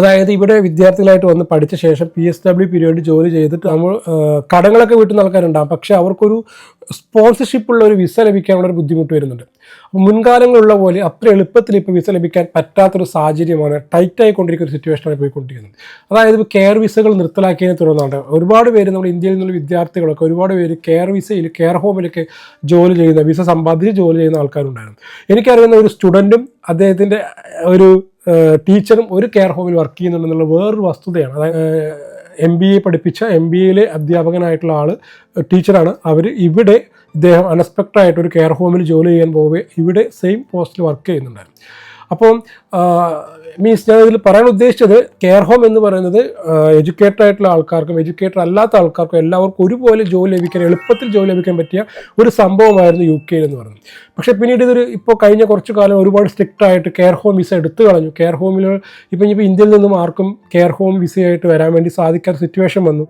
അതായത് ഇവിടെ വിദ്യാർത്ഥികളായിട്ട് വന്ന് പഠിച്ച ശേഷം പി എസ് ഡബ്ല്യു പീരീഡ് ജോലി ചെയ്തിട്ട് നമ്മൾ കടങ്ങളൊക്കെ വീട്ടുന്ന ആൾക്കാരുണ്ടാകും പക്ഷേ അവർക്കൊരു സ്പോൺസർഷിപ്പ് ഉള്ള ഒരു വിസ ലഭിക്കാനുള്ള ഒരു ബുദ്ധിമുട്ട് വരുന്നുണ്ട്. മുൻകാലങ്ങളുള്ള പോലെ അത്ര എളുപ്പത്തിൽ ഇപ്പോൾ വിസ ലഭിക്കാൻ പറ്റാത്തൊരു സാഹചര്യമാണ് ടൈറ്റായി കൊണ്ടിരിക്കുന്ന ഒരു സിറ്റുവേഷനാണ് പോയിക്കൊണ്ടിരിക്കുന്നത്. അതായത് ഇപ്പോൾ കെയർ വിസകൾ നിർത്തലാക്കിയതിനെ തുടർന്നാണ്. ഒരുപാട് പേര് നമ്മൾ ഇന്ത്യയിൽ നിന്നുള്ള വിദ്യാർത്ഥികളൊക്കെ ഒരുപാട് പേര് കെയർ വിസയിൽ കെയർ ഹോമിലൊക്കെ ജോലി ചെയ്യുന്ന വിസ സമ്പാദിച്ച് ജോലി ചെയ്യുന്ന ആൾക്കാരുണ്ടായിരുന്നു. എനിക്കറിയുന്ന ഒരു സ്റ്റുഡന്റും അദ്ദേഹത്തിന്റെ ഒരു ടീച്ചറും ഒരു കെയർ ഹോമിൽ വർക്ക് ചെയ്യുന്നുണ്ടെന്നുള്ള വേറൊരു വസ്തുതയാണ്. അതായത് എം ബി എ പഠിപ്പിച്ച എം ബി എയിലെ അധ്യാപകനായിട്ടുള്ള ആൾ ടീച്ചറാണ്. അവർ ഇവിടെ ഇദ്ദേഹം അൺഎക്സ്പെക്റ്റഡ് ആയിട്ട് ഒരു കെയർ ഹോമിൽ ജോലി ചെയ്യാൻ പോവുകയും ഇവിടെ സെയിം പോസ്റ്റിൽ വർക്ക് ചെയ്യുന്നുണ്ടായിരുന്നു. അപ്പം മീൻസ് ഞാൻ ഇതിൽ പറയാൻ ഉദ്ദേശിച്ചത് കെയർ ഹോം എന്ന് പറയുന്നത് എഡ്യൂക്കേറ്റഡ് ആയിട്ടുള്ള ആൾക്കാർക്കും എഡ്യൂക്കേറ്റഡ് അല്ലാത്ത ആൾക്കാർക്കും എല്ലാവർക്കും ഒരുപോലെ ജോലി ലഭിക്കാൻ എളുപ്പത്തിൽ ജോലി ലഭിക്കാൻ പറ്റിയ ഒരു സംഭവമായിരുന്നു യു കെയിൽ എന്ന് പറയുന്നത്. പക്ഷേ പിന്നീട് ഇതൊരു ഇപ്പോൾ കഴിഞ്ഞ കുറച്ച് കാലം ഒരുപാട് സ്ട്രിക്റ്റ് ആയിട്ട് കെയർ ഹോം വിസ എടുത്തു കളഞ്ഞു. കെയർ ഹോമിൽ ഇപ്പം ഇനിയിപ്പോൾ ഇന്ത്യയിൽ നിന്നും ആർക്കും കെയർ ഹോം വിസയായിട്ട് വരാൻ വേണ്ടി സാധിക്കാത്ത സിറ്റുവേഷൻ വന്നു.